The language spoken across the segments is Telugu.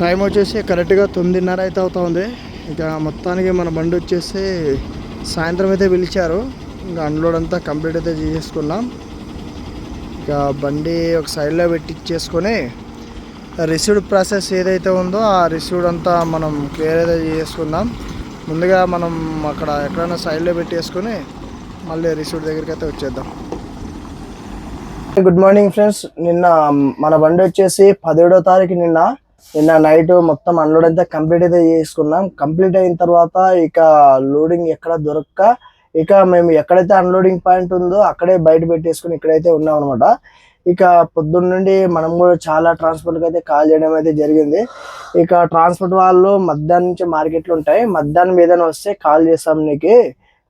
టైం వచ్చేసి కరెక్ట్గా తొమ్మిదిన్నర అయితే అవుతుంది. ఇక మొత్తానికి మన బండి వచ్చేసి సాయంత్రం అయితే పిలిచారు. ఇంకా అన్లోడ్ అంతా కంప్లీట్ అయితే చేసుకున్నాం ఇక బండి ఒక సైడ్లో పెట్టించేసుకొని రిసీవ్డ్ ప్రాసెస్ ఏదైతే ఉందో ఆ రిసీవ్డ్ అంతా మనం క్లియర్ అయితే చేసుకుందాం ముందుగా మనం అక్కడ ఎక్కడైనా సైడ్లో పెట్టేసుకొని మళ్ళీ రిసీవ్డ్ దగ్గరికి అయితే వచ్చేద్దాం. గుడ్ మార్నింగ్ ఫ్రెండ్స్ నిన్న మన బండి వచ్చేసి పదిహేడో తారీఖు నిన్న. నిన్న నైట్ మొత్తం అన్లోడ్ అంతా కంప్లీట్ అయితే చేసుకున్నాం. కంప్లీట్ అయిన తర్వాత ఇక లోడింగ్ ఎక్కడ దొరక్క ఇక మేము ఎక్కడైతే అన్లోడింగ్ పాయింట్ ఉందో అక్కడే బయట పెట్టేసుకుని ఇక్కడైతే ఉన్నాం అనమాట ఇక పొద్దున్న నుండి మనం కూడా చాలా ట్రాన్స్పోర్ట్కి అయితే కాల్ చేయడం అయితే జరిగింది. ఇక ట్రాన్స్పోర్ట్ వాళ్ళు మధ్యాహ్నం నుంచి మార్కెట్లు ఉంటాయి. మధ్యాహ్నం ఏదైనా వస్తే కాల్ చేస్తాం నీకు.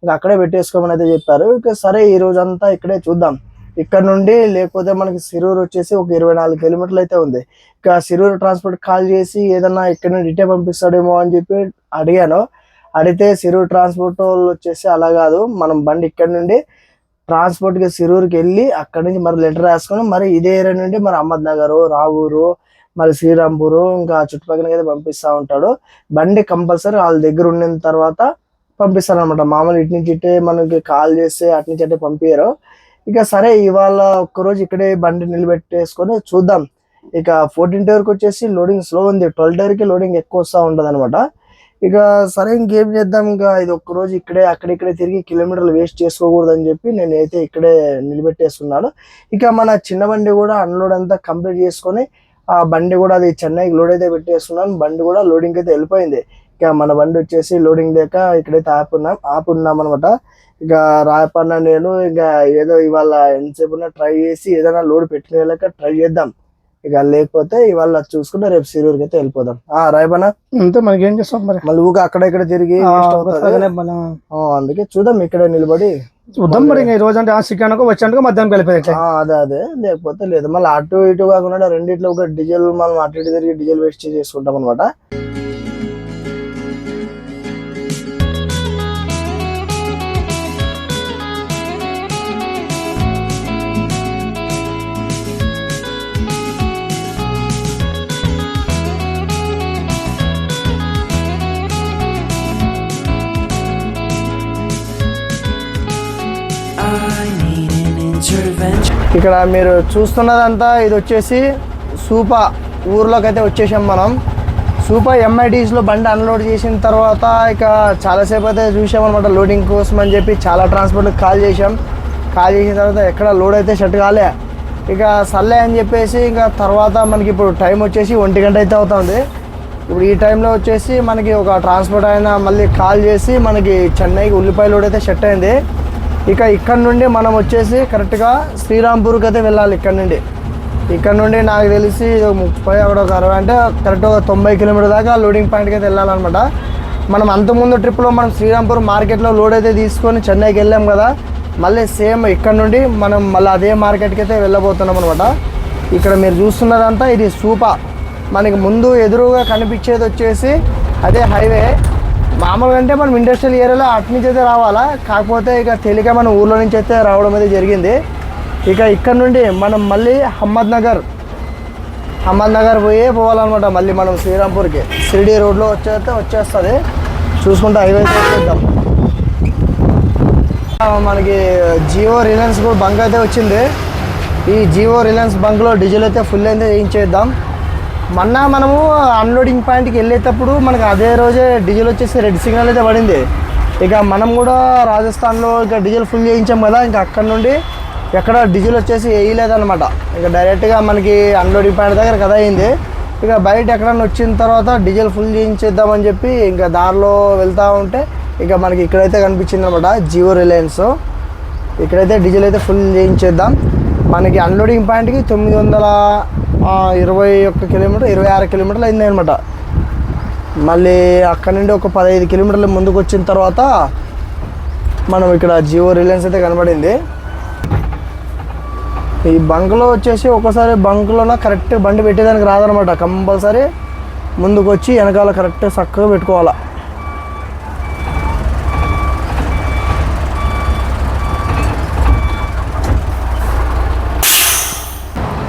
ఇంకా అక్కడే పెట్టేసుకోమని అయితే చెప్పారు. ఇక సరే ఈ రోజంతా ఇక్కడే చూద్దాం. ఇక్కడ నుండి లేకపోతే మనకి సిరూరు వచ్చేసి ఒక ఇరవై నాలుగు కిలోమీటర్లు అయితే ఉంది. ఇక సిరూరు ట్రాన్స్పోర్ట్ కాల్ చేసి ఏదన్నా ఇక్కడ నుండి ఇటే పంపిస్తాడేమో అని చెప్పి అడిగాను. అడిగితే సిరూరు ట్రాన్స్పోర్ట్ వాళ్ళు వచ్చేసి అలా కాదు. మనం బండి ఇక్కడ నుండి ట్రాన్స్పోర్ట్కి సిరూరుకి వెళ్ళి అక్కడ నుంచి మరి లెటర్ రాసుకొని మరి ఇదే ఏరియా నుండి మరి అహ్మద్ నగర్ రావూరు మరి శ్రీరాంపూరు ఇంకా చుట్టుపక్కల అయితే పంపిస్తా ఉంటాడు. బండి కంపల్సరీ వాళ్ళ దగ్గర ఉండిన తర్వాత పంపిస్తారు అనమాట మామూలు ఇటు నుంచి ఇటే మనకి కాల్ చేస్తే అటు నుంచి అంటే పంపించారు ఇక సరే ఇవాళ ఒక్కరోజు ఇక్కడే బండి నిలబెట్టేసుకొని చూద్దాం. ఇక ఫోర్టీన్ టైర్కి వచ్చేసి లోడింగ్ స్లో ఉంది. ట్వెల్వ్ టైర్కి లోడింగ్ ఎక్కువ వస్తూ ఉంటుంది అనమాట ఇక సరే ఇంకేం చేద్దాం? ఇంకా ఇది ఒక్కరోజు ఇక్కడే అక్కడిక్కడే తిరిగి కిలోమీటర్లు వేస్ట్ చేసుకోకూడదు అని చెప్పి నేనైతే ఇక్కడే నిలబెట్టేస్తున్నాను. ఇక మన చిన్న బండి కూడా అన్లోడ్ అంతా కంప్లీట్ చేసుకొని ఆ బండి కూడా అది చెన్నైకి లోడ్ అయితే పెట్టేస్తున్నాను. బండి కూడా లోడింగ్ అయితే వెళ్ళిపోయింది. ఇక మన బండి వచ్చేసి లోడింగ్ లేక ఇక్కడైతే ఆపున్నాం ఆపున్నాం అనమాట ఇక రాయపడిన నేను ఇక ఏదో ఇవాళ ఎంతసేపు ట్రై చేసి ఏదైనా లోడ్ పెట్టుకునేలాక ట్రై చేద్దాం. ఇక లేకపోతే ఇవాళ చూసుకుంటే రేపు సిరూరుకి అయితే వెళ్ళిపోదాం. ఆ రాయపన్న అంతే మనకి ఏం చేస్తాం మరి? మళ్ళీ ఊగా అక్కడ ఇక్కడ తిరిగి అందుకే చూద్దాం ఇక్కడ నిలబడి. చూద్దాం మరి ఈ రోజు అంటే ఆ చికెన్ వచ్చాక మధ్యాహ్నం కలిపేది అదే అదే. లేకపోతే లేదు. మళ్ళీ అటు ఇటు కాకుండా రెండిట్లో ఒక డీజిల్ మనం అటు ఇటు తిరిగి డీజిల్ వేస్ట్ చేసుకుంటాం అనమాట ఇక్కడ మీరు చూస్తున్నదంతా ఇది వచ్చేసి సూపా ఊర్లోకి అయితే వచ్చేసాం మనం. సూపా ఎంఐటీస్లో బండి అన్లోడ్ చేసిన తర్వాత ఇక చాలాసేపు అయితే చూసామన్నమాట లోడింగ్ కోసం అని చెప్పి చాలా ట్రాన్స్పోర్ట్కి కాల్ చేసాం కాల్ చేసిన తర్వాత ఎక్కడ లోడ్ అయితే సెట్ కాలే. ఇక సర్లే అని చెప్పేసి ఇంకా తర్వాత మనకి ఇప్పుడు టైం వచ్చేసి ఒంటి గంట అయితే అవుతుంది. ఇప్పుడు ఈ టైంలో వచ్చేసి మనకి ఒక ట్రాన్స్పోర్ట్ అయినా మళ్ళీ కాల్ చేసి మనకి చెన్నైకి ఉల్లిపాయ లోడ్ అయితే సెట్ అయింది. ఇక ఇక్కడ నుండి మనం వచ్చేసి కరెక్ట్గా శ్రీరాంపూర్కి అయితే వెళ్ళాలి ఇక్కడ నుండి. ఇక్కడ నుండి నాకు తెలిసి ముప్పై అక్కడ ఒక అరవై అంటే కరెక్ట్ ఒక తొంభై కిలోమీటర్ దాకా లోడింగ్ పాయింట్కి అయితే వెళ్ళాలన్నమాట. మనం అంతకుముందు ట్రిప్లో మనం శ్రీరాంపూర్ మార్కెట్లో లోడ్ అయితే తీసుకొని చెన్నైకి వెళ్ళాం కదా మళ్ళీ సేమ్ ఇక్కడ నుండి మనం మళ్ళీ అదే మార్కెట్కి అయితే వెళ్ళబోతున్నాం అనమాట ఇక్కడ మీరు చూస్తున్నదంతా ఇది సూపా మనకి ముందు ఎదురుగా కనిపించేది వచ్చేసి అదే హైవే మామూలుగా అంటే మనం ఇండస్ట్రియల్ ఏరియాలో అటు నుంచి అయితే రావాలా? కాకపోతే ఇక తేలిక మన ఊర్లో నుంచి అయితే రావడం అయితే జరిగింది. ఇక ఇక్కడ నుండి మనం మళ్ళీ అహ్మద్ నగర్ అహ్మద్ నగర్ పోయే పోవాలన్నమాట మళ్ళీ మనం శ్రీరాంపూర్కి. షిరిడి రోడ్లో వచ్చేస్తే వచ్చేస్తుంది. చూసుకుంటే హైవే వచ్చేద్దాం మనకి జియో రిలయన్స్ కూడా బంక్ అయితే వచ్చింది. ఈ జియో రిలయన్స్ బంక్లో డీజిల్ అయితే ఫుల్ అయితే చేయించేద్దాం. మొన్న మనము అన్లోడింగ్ పాయింట్కి వెళ్ళేటప్పుడు మనకి అదే రోజే డీజిల్ వచ్చేసి రెడ్ సిగ్నల్ అయితే పడింది. ఇక మనం కూడా రాజస్థాన్లో ఇక డీజిల్ ఫుల్ చేయించాం కదా ఇంకా అక్కడ నుండి ఎక్కడ డీజిల్ వచ్చేసి వేయలేదన్నమాట. ఇక డైరెక్ట్గా మనకి అన్లోడింగ్ పాయింట్ దగ్గర కదా అయింది. ఇక బయట ఎక్కడన్నా వచ్చిన తర్వాత డీజిల్ ఫుల్ చేయించేద్దామని చెప్పి ఇంకా దారిలో వెళ్తూ ఉంటే ఇక మనకి ఇక్కడైతే కనిపించింది అనమాట జియో రిలయన్స్ ఇక్కడైతే డీజిల్ అయితే ఫుల్ చేయించేద్దాం. మనకి అన్లోడింగ్ పాయింట్కి తొమ్మిది వందల ఇరవై ఒక్క కిలోమీటర్ ఇరవై ఆరు కిలోమీటర్లు అయింది అనమాట మళ్ళీ అక్కడ నుండి ఒక పదహైదు కిలోమీటర్ల ముందుకు వచ్చిన తర్వాత మనం ఇక్కడ జియో రిలయన్స్ అయితే కనబడింది. ఈ బంక్లో వచ్చేసి ఒకసారి బంక్లోన కరెక్ట్ బండి పెట్టేదానికి రాదనమాట కంపల్సరీ ముందుకు వచ్చి వెనకాల కరెక్ట్ చక్కగా పెట్టుకోవాలా.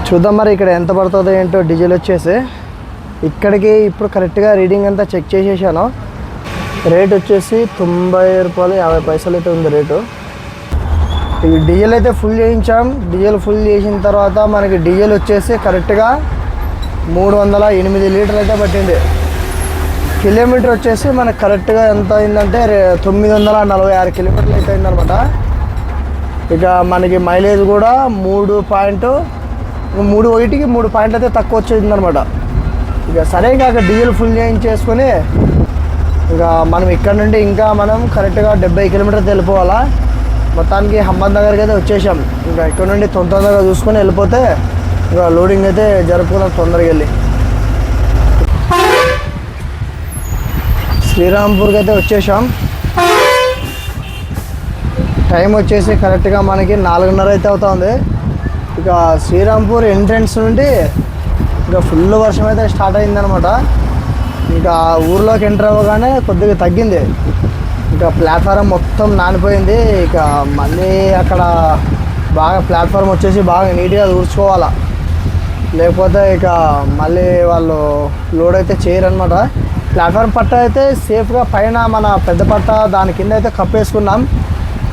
చూద్దాం మరి ఇక్కడ ఎంత పడుతుందో ఏంటో డీజిల్ వచ్చేసి. ఇక్కడికి ఇప్పుడు కరెక్ట్గా రీడింగ్ అంతా చెక్ చేసేసాను. రేట్ వచ్చేసి తొంభై రూపాయలు యాభై పైసలు అయితే ఉంది రేటు. ఈ డీజిల్ అయితే ఫుల్ చేయించాం. డీజిల్ ఫుల్ చేసిన తర్వాత మనకి డీజిల్ వచ్చేసి కరెక్ట్గా మూడు వందల ఎనిమిది లీటర్లు అయితే పట్టింది. కిలోమీటర్ వచ్చేసి మనకు కరెక్ట్గా ఎంత అయిందంటే తొమ్మిది వందల నలభై ఆరు కిలోమీటర్లు అయితే అయిందనమాట. ఇక మనకి మైలేజ్ కూడా మూడు పాయింట్ మూడు ఒకటికి మూడు పాయింట్లు అయితే తక్కువ వచ్చిందనమాట ఇక సరే కాక అక్కడ డీజిల్ ఫుల్ చేయించేసుకొని ఇంకా మనం ఇక్కడ నుండి ఇంకా మనం కరెక్ట్గా డెబ్బై కిలోమీటర్లు వెళ్ళిపోవాలా? మొత్తానికి హమ్మద్ నగర్కి అయితే వచ్చేసాం. ఇంకా ఇక్కడ నుండి తొందరగా చూసుకొని వెళ్ళిపోతే ఇంకా లోడింగ్ అయితే జరుపుకున్నాం తొందరగా వెళ్ళి. శ్రీరాంపూర్కి అయితే వచ్చేసాం. టైం వచ్చేసి కరెక్ట్గా మనకి నాలుగున్నర అయితే అవుతుంది. ఇక శ్రీరాంపూర్ ఎంట్రన్స్ నుండి ఇంకా ఫుల్ వర్షం అయితే స్టార్ట్ అయిందనమాట. ఇంకా ఊర్లోకి ఎంటర్ అవ్వగానే కొద్దిగా తగ్గింది. ఇంకా ప్లాట్ఫారం మొత్తం నానిపోయింది. ఇక మళ్ళీ అక్కడ బాగా ప్లాట్ఫారం వచ్చేసి బాగా నీట్గా ఊడ్చుకోవాలా. లేకపోతే ఇక మళ్ళీ వాళ్ళు లోడ్ అయితే చేయరనమాట. ప్లాట్ఫామ్ పట్ట అయితే సేఫ్గా పైన మన పెద్ద పట్ట దాని కింద అయితే కప్పేసుకున్నాం.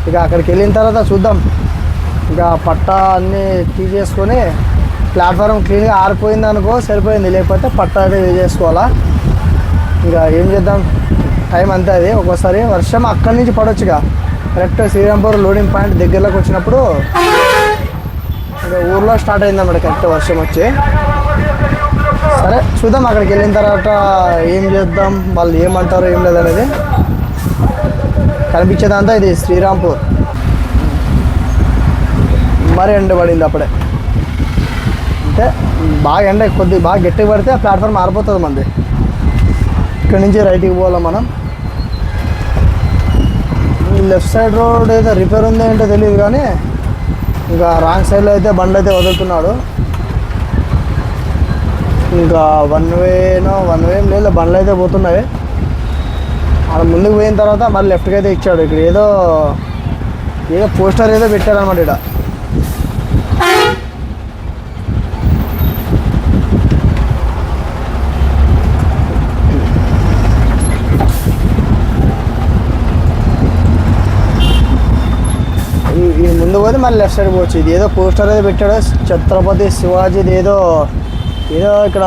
ఇక అక్కడికి వెళ్ళిన తర్వాత చూద్దాం. ఇంకా పట్టా అన్నీ తీసేసుకొని ప్లాట్ఫారం క్లీన్గా ఆరిపోయింది అనుకో సరిపోయింది. లేకపోతే పట్టా అయితే వేసేసుకోవాలా ఇక ఏం చేద్దాం? టైం అంతే అది. ఒక్కోసారి వర్షం అక్కడి నుంచి పడవచ్చుగా కరెక్ట్ శ్రీరాంపూర్ లోడింగ్ పాయింట్ దగ్గరలోకి వచ్చినప్పుడు ఇంకా ఊర్లో స్టార్ట్ అయిందన్నమాట కరెక్ట్ వర్షం వచ్చి. సరే చూద్దాం అక్కడికి వెళ్ళిన తర్వాత ఏం చేద్దాం? వాళ్ళు ఏమంటారు ఏం లేదనేది. కనిపించేదంతా ఇది శ్రీరాంపూర్. మరి ఎండ పడింది అప్పుడే. అంటే బాగా ఎండ కొద్ది బాగా గట్టిగా పడితే ఆ ప్లాట్ఫామ్ మారిపోతుంది మంది. ఇక్కడ నుంచి రైట్కి పోవాలా మనం? లెఫ్ట్ సైడ్ రోడ్ ఏదో రిపేర్ ఉందో ఏంటో తెలియదు కానీ ఇంకా రాంగ్ సైడ్లో అయితే బండి అయితే వదులుతున్నాడు. ఇంకా వన్ వేనో వన్ వే లేదు బండ్లు అయితే పోతున్నాయి. అక్కడ ముందుకు పోయిన తర్వాత మళ్ళీ లెఫ్ట్కి అయితే ఇచ్చాడు. ఇక్కడ ఏదో ఏదో పోస్టర్ ఏదో పెట్టారనమాట ఇక్కడ ఈ ఈ ముందు పోతే మళ్ళీ లెఫ్ట్ సైడ్ పోవచ్చు ఇది ఏదో పోస్టర్ ఏదో పెట్టాడు ఛత్రపతి శివాజీది ఏదో ఏదో ఇక్కడ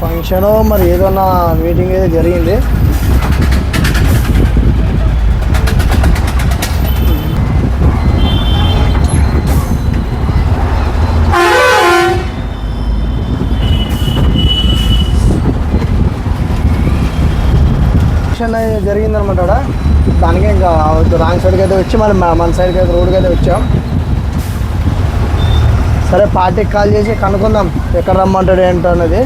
ఫంక్షన్ మరి ఏదన్నా మీటింగ్ ఏదో జరిగింది. ఫంక్షన్ జరిగిందనమాట ఆడ. దానికి ఇంకా రాంగ్ సైడ్కి అయితే వచ్చి మళ్ళీ మన- మన సైడ్కి అయితే రోడ్కి అయితే వచ్చాం. సరే పార్టీకి కాల్ చేసి కనుక్కుందాం ఎక్కడ రమ్మంటాడు ఏంటో అనేది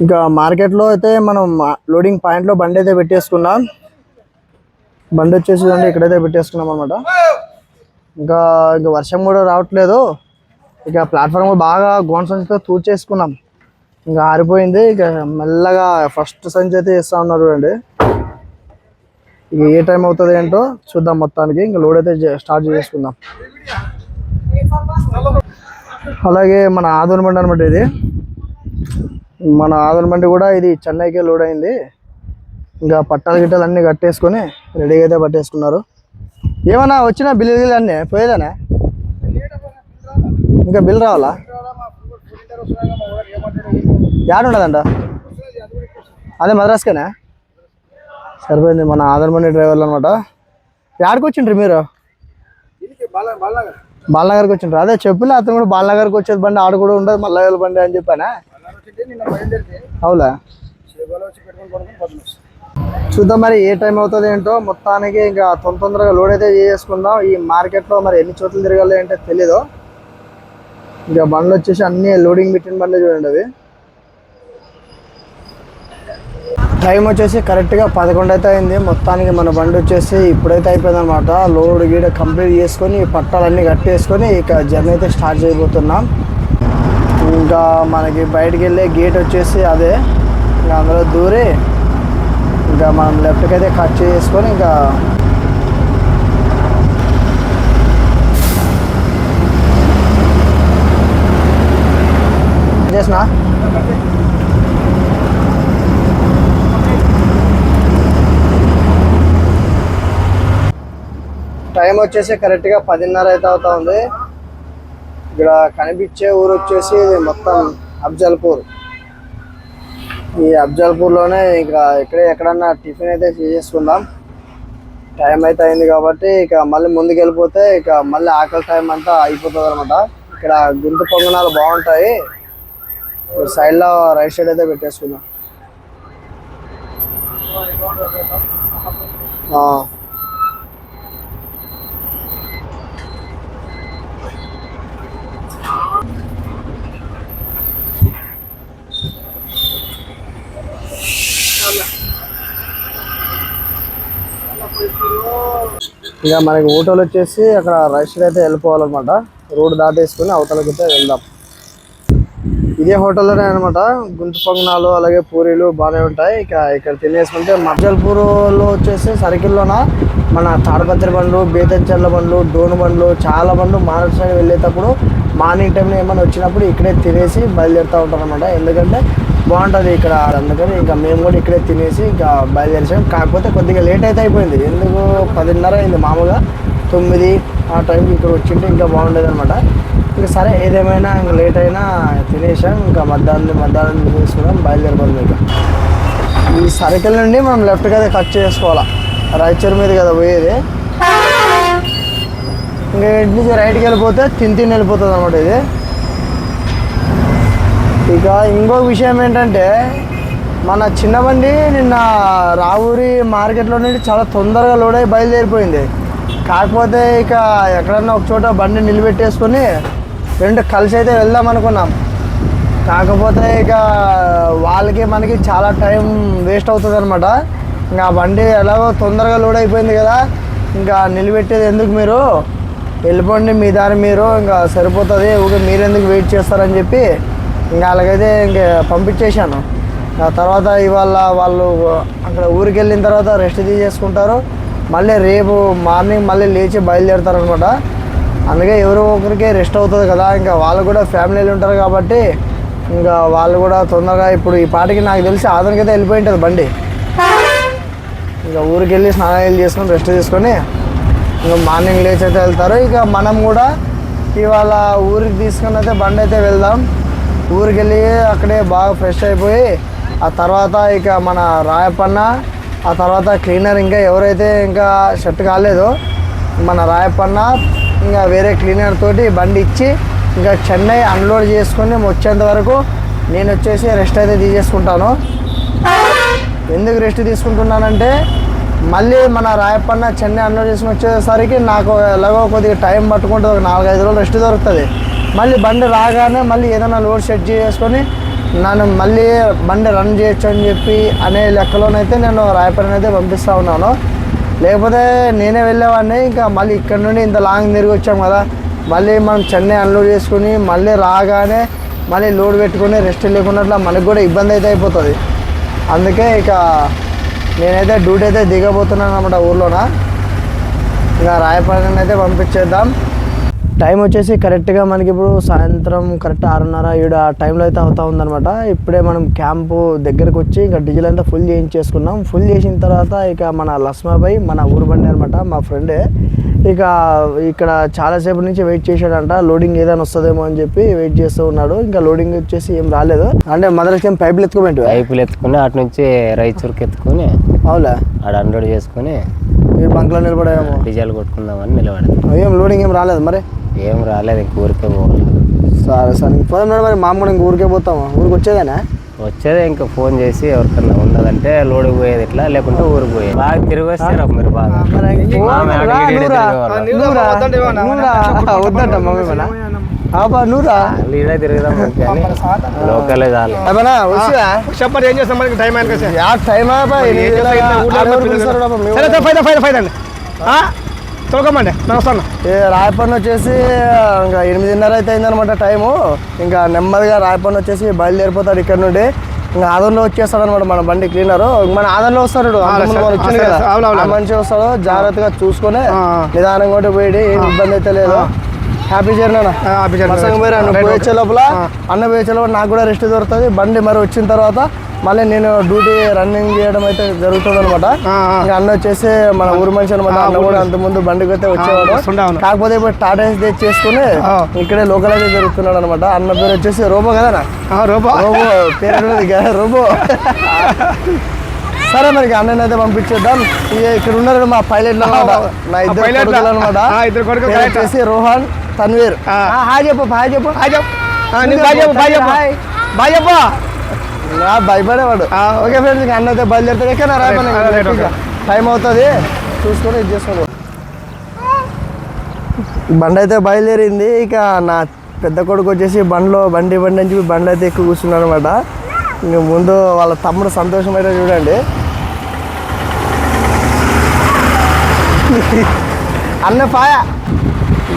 ఇంకా మార్కెట్లో అయితే మనం లోడింగ్ పాయింట్లో బండి అయితే పెట్టేసుకున్నాం. బండి వచ్చేసి చూడండి ఇక్కడైతే పెట్టేసుకున్నాం అనమాట ఇంకా ఇంకా వర్షం కూడా రావట్లేదు. ఇక ప్లాట్ఫామ్ కూడా బాగా గోన్ సంచితో తూర్చేసుకున్నాం. ఇంకా ఆరిపోయింది. ఇక మెల్లగా ఫస్ట్ సంచి అయితే ఇస్తా ఉన్నారు చూడండి. ఇక ఏ టైం అవుతుంది ఏంటో చూద్దాం మొత్తానికి. ఇంకా లోడ్ అయితే స్టార్ట్ చేసుకుందాం అలాగే మన ఆదోన్ బండి అనమాట ఇది. మన ఆదోన్ బండి కూడా ఇది చెన్నైకే లోడ్ అయింది. ఇంకా పట్టాలు గిట్టాలు అన్నీ కట్టేసుకొని రెడీగా అయితే పట్టేసుకున్నారు. ఏమన్నా వచ్చినా బిల్లు గిల్లు అన్నీ పోయేదానే? ఇంకా బిల్ రావాలా? యాడ్ ఉండదంట. అదే మద్రాస్కేనా? సరిపోయింది. మన బండి డ్రైవర్లు అనమాట యాడికి వచ్చిండ్రు మీరు? బాలనగర్కి వచ్చిండ్రు? అదే చెప్పులే అతను కూడా బాలనగర్కి వచ్చేది బండి ఆడ కూడా ఉండదు మల్లయ్య బండి అని చెప్పానా? అవులా చూద్దాం మరి ఏ టైం అవుతుంది ఏంటో. మొత్తానికి ఇంకా తొందర తొందరగా లోడ్ అయితే చేసుకుందాం ఈ మార్కెట్లో మరి ఎన్ని చోట్ల తిరగాలి అంటే తెలీదు. ఇంకా బండ్లు వచ్చేసి అన్ని లోడింగ్ పెట్టిన బండ్లు చూడండి అవి. టైం వచ్చేసి కరెక్ట్గా పదకొండు అయితే అయింది. మొత్తానికి మన బండి వచ్చేసి ఇప్పుడైతే అయిపోయింది అనమాట లోడ్ గీడ కంప్లీట్ చేసుకొని పట్టాలన్నీ కట్టేసుకొని ఇక జర్నీ అయితే స్టార్ట్ చేయబోతున్నాం. ఇంకా మనకి బయటికి వెళ్ళే గేట్ వచ్చేసి అదే. ఇంకా అందులో దూరి ఇంకా మనం లెఫ్ట్కి అయితే కట్ చేసుకొని ఇంకా చేసిన? వచ్చేసి కరెక్ట్గా పదిన్నర అయితే అవుతా ఉంది. ఇక్కడ కనిపించే ఊరు వచ్చేసి మొత్తం అఫ్జల్పూర్. ఈ అఫ్జల్పూర్లోనే ఇంకా ఇక్కడే ఎక్కడన్నా టిఫిన్ అయితే చేసుకుందాం టైం అయితే అయింది కాబట్టి ఇక మళ్ళీ ముందుకు వెళ్ళిపోతే ఇక మళ్ళీ ఆకలి టైం అంతా అయిపోతుంది అనమాట ఇక్కడ గుంత పొంగనాలు బాగుంటాయి. సైడ్లో రైట్ సైడ్ అయితే పెట్టేసుకుందాం. ఇక మనకి ఓటోలు వచ్చేసి అక్కడ రైట్ సైడ్ అయితే వెళ్ళిపోవాలన్నమాట. రోడ్ దాటేసుకుని అవతలకి అయితే వెళ్దాం. ఇదే హోటల్లోనే అనమాట గుంతు పొంగనాలు అలాగే పూరీలు బాగానే ఉంటాయి. ఇక ఇక్కడ తినేసుకుంటే మఫ్జల్పూర్లో వచ్చేసి సర్కిల్లోన మన తాడపత్రి బండ్లు బేతంచెర్ల బండ్లు డోను బండ్లు చాలా బండ్లు మానవ వెళ్ళేటప్పుడు మార్నింగ్ టైంలో ఏమైనా వచ్చినప్పుడు ఇక్కడే తినేసి బయలుదేరుతూ ఉంటాం అనమాట ఎందుకంటే బాగుంటుంది ఇక్కడ అందుకని ఇంకా మేము కూడా ఇక్కడే తినేసి ఇంకా బయలుదేరాం కాకపోతే కొద్దిగా లేట్ అయితే అయిపోయింది. ఎందుకు? పదిన్నర అయింది మామూలుగా. తొమ్మిది ఆ టైంకి ఇక్కడ వచ్చింటే ఇంకా బాగుండేది అనమాట ఇంకా సరే ఏదేమైనా ఇంకా లేట్ అయినా తినేసాం. ఇంకా మధ్యాహ్నం మధ్యాహ్నం తీసుకున్నాం బయలుదేరిపోతుంది ఇక. ఈ సర్కిల్ నుండి మనం లెఫ్ట్కి అయితే కట్ చేసుకోవాలా? రాయచూరు మీద కదా పోయేది. ఇంకా ఇటు నుంచి రైట్కి వెళ్ళిపోతే తిని తిని వెళ్ళిపోతుంది అనమాట ఇది. ఇక ఇంకో విషయం ఏంటంటే మన చిన్న బండి నిన్న రావూరి మార్కెట్లో నుండి చాలా తొందరగా లోడ్ అయి బయలుదేరిపోయింది. కాకపోతే ఇక ఎక్కడన్నా ఒక చోట బండి నిలబెట్టేసుకొని రెండు కలిసి అయితే వెళ్దాం అనుకున్నాం. కాకపోతే ఇక వాళ్ళకి మనకి చాలా టైం వేస్ట్ అవుతుంది అనమాట ఇంకా బండి ఎలాగో తొందరగా లోడ్ అయిపోయింది కదా ఇంకా నిలబెట్టేది ఎందుకు మీరు? వెళ్ళిపోండి మీ దారి మీరు ఇంకా సరిపోతుంది ఊరికే మీరు ఎందుకు వెయిట్ చేస్తారని చెప్పి ఇంకా అలాగైతే ఇంక పంపించేశాను. తర్వాత ఇవాళ వాళ్ళు అక్కడ ఊరికి వెళ్ళిన తర్వాత రెస్ట్ తీసేసుకుంటారు. మళ్ళీ రేపు మార్నింగ్ మళ్ళీ లేచి బయలుదేరుతారు అనమాట అందుకే ఎవరో ఒకరికి రెస్ట్ అవుతుంది కదా. ఇంకా వాళ్ళు కూడా ఫ్యామిలీలు ఉంటారు కాబట్టి ఇంకా వాళ్ళు కూడా తొందరగా ఇప్పుడు ఈ పాటికి నాకు తెలిసి ఆదరణకి వెళ్ళిపోయి ఉంటుంది బండి. ఇంకా ఊరికి వెళ్ళి స్నానాలు చేసుకొని రెస్ట్ తీసుకొని ఇంకా మార్నింగ్ లేచి అయితే వెళ్తారు. ఇక మనం కూడా ఇవాళ ఊరికి తీసుకొని అయితే బండి అయితే వెళ్దాం. ఊరికి వెళ్ళి అక్కడే బాగా ఫ్రెష్ అయిపోయి ఆ తర్వాత ఇక మన రాయపన్న ఆ తర్వాత క్లీనర్ ఇంకా ఎవరైతే ఇంకా షర్ట్ కాలేదో మన రాయపన్న ఇంకా వేరే క్లీనర్ తోటి బండి ఇచ్చి ఇంకా చెన్నై అన్లోడ్ చేసుకొని వచ్చేంత వరకు నేను వచ్చేసి రెస్ట్ అయితే తీసేసుకుంటాను. ఎందుకు రెస్ట్ తీసుకుంటున్నానంటే మళ్ళీ మన రాయపన్న చెన్నై అన్లోడ్ చేసుకుని వచ్చేసరికి నాకు ఎలాగో కొద్దిగా టైం పట్టుకుంటుంది ఒక నాలుగైదు రోజులు రెస్ట్ దొరుకుతుంది. మళ్ళీ బండి రాగానే మళ్ళీ ఏదైనా లోడ్ సెట్ చేసుకొని నన్ను మళ్ళీ బండి రన్ చేయొచ్చు అని చెప్పి అనే లెక్కలోనైతే నేను రాయపన్న అయితే పంపిస్తూ ఉన్నాను. లేకపోతే నేనే వెళ్ళేవాడిని. ఇంకా మళ్ళీ ఇక్కడ నుండి ఇంత లాంగ్ తిరిగి వచ్చాం కదా మళ్ళీ మనం చెన్నై అన్లోడ్ చేసుకుని మళ్ళీ రాగానే మళ్ళీ లోడ్ పెట్టుకుని రెస్ట్ లేకున్నట్ల మనకు కూడా ఇబ్బంది అయితే అయిపోతుంది. అందుకే ఇక నేనైతే డ్యూటీ అయితే దిగబోతున్నాను అనమాట ఊర్లోన. ఇక రాయపల్లిని అయితే పంపించేద్దాం. టైం వచ్చేసి కరెక్ట్గా మనకి ఇప్పుడు సాయంత్రం కరెక్ట్ ఆరున్నర ఏడు ఆ టైంలో అయితే అవుతా ఉందన్నమాట. ఇప్పుడే మనం క్యాంపు దగ్గరకు వచ్చి ఇంకా డీజిల్ అంతా ఫుల్ చేయించేసుకున్నాం. ఫుల్ చేసిన తర్వాత ఇక మన లస్మాబాయ్ మన ఊరు బండి అనమాట మా ఫ్రెండే. ఇక ఇక్కడ చాలాసేపు నుంచి వెయిట్ చేశాడంట లోడింగ్ ఏదైనా వస్తుందేమో అని చెప్పి వెయిట్ చేస్తూ ఉన్నాడు. ఇంకా లోడింగ్ వచ్చేసి ఏం రాలేదు. అంటే మదర్కి ఏం పైపులు ఎత్తుకోబెట్టు పైపులు ఎత్తుకుని అటు నుంచి రైచూరుకి ఎత్తుకుని అవులే ఆడ అన్లోడ్ చేసుకుని బంక్లో నిలబడేమో. డీజిల్ కొట్టుకుందామని నిలబడదు ఏం లోడింగ్ ఏం రాలేదు మరి? ఏం రాలేదు ఇంక ఊరికే పోవాలి. సరే సరే. ఇంక పోదాం మేడం మరి మా అమ్మ ఇంక ఊరికే పోతాము? ఊరికి వచ్చేదేనా? వచ్చేదే ఇంకా ఫోన్ చేసి ఎవరికన్నా ఉన్నదంటే లోడ్ పోయేది ఇట్లా లేకుంటే ఊరికి పోయేది. బాగా తిరిగి వస్తారు మీరు బాగా. వద్దంట మమ్మీ మన ఈడే తిరుగుదాం కానీ లోకలే చాలు. చెప్పండి ఏం చేస్తాం? మనకి టైం అయిన టైం అండి. నేను వస్తాను రాయపన్న వచ్చేసి ఇంకా ఎనిమిదిన్నర అయితే అయిందనమాట టైము. ఇంకా నెమ్మదిగా రాయపన్న వచ్చేసి బయలుదేరిపోతాడు ఇక్కడ నుండి. ఇంకా ఆదంలో వచ్చేస్తాడు అనమాట మన బండి క్లీనర్. మన ఆదంలో వస్తాడు. మనిషి వస్తాడు. జాగ్రత్తగా చూసుకొని. నిదానంగా కూడా పోయి ఏం ఇబ్బంది అయితే లేదు. హ్యాపీ జర్నీ అన్న. Happy journey. పోయి అన్న పోయొచ్చే లోపల అన్న పోయొచ్చే లోపల నాకు కూడా రెస్ట్ దొరుకుతుంది. బండి మరి వచ్చిన తర్వాత మళ్ళీ నేను డ్యూటీ రన్నింగ్ చేయడం అయితే జరుగుతుంది అనమాట. అన్న వచ్చేసి మన ఊరు మనిషి అనమాట అన్న కూడా అంత ముందు బండికి అయితే వచ్చేవాడు. కాకపోతే ఇప్పుడు టాటా చేసుకుని. ఇక్కడే లోకల్ అయితే జరుగుతున్నాడు అనమాట అన్న పేరు వచ్చేసి రోబో కదా రోబో. రోబో పేరు రోబో. సరే మరి అన్నని అయితే పంపించేద్దాం. ఇక ఇక్కడ ఉన్నారు మా పైలట్ అనమాట నా ఇద్దరు అనమాట ఇద్దరు. వచ్చేసి రోహన్. తన్వీర్. హాయ్ చెప్పు హాయ్ చెప్పు బాయ్ చెప్పు. బాయ్ చెప్పు బాయ్ చెప్పు. హాయ్. బాయ్ చెప్పు భయపడేవాడు. ఓకే ఫ్రెండ్స్ ఇంకా అన్న అయితే బయలుదేరుతాడు ఎక్కడ ఓకే. టైం అవుతుంది. చూసుకొని ఇది చేసుకోండి బండి అయితే బయలుదేరింది. ఇక నా పెద్ద కొడుకు వచ్చేసి బండిలో బండి బండి అని చెప్పి బండి అయితే ఎక్కువ కూర్చున్నాడు అనమాట ఇంక ముందు వాళ్ళ తమ్ముడు సంతోషం అయితే చూడండి. అన్న పాయ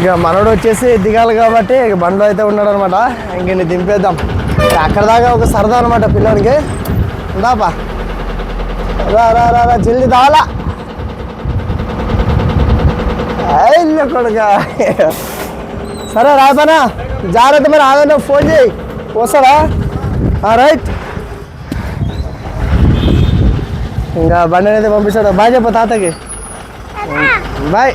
ఇక మనోడు వచ్చేసి దిగాలి కాబట్టి ఇక బండిలో అయితే ఉన్నాడు అనమాట ఇంక దింపేద్దాం. అక్కడ దాకా ఒక సరదా అనమాట పిల్లోనికి. ఉందాపా? రా రా రా రా జల్ది దాలా. సరే రాపనా జాగ్రత్త మరి ఆదరణ ఫోన్ చేయి. వస్తాడా రైట్. ఇంకా బండి అయితే పంపిస్తాడు. బాయ్ చెప్ప తాతకి. బాయ్.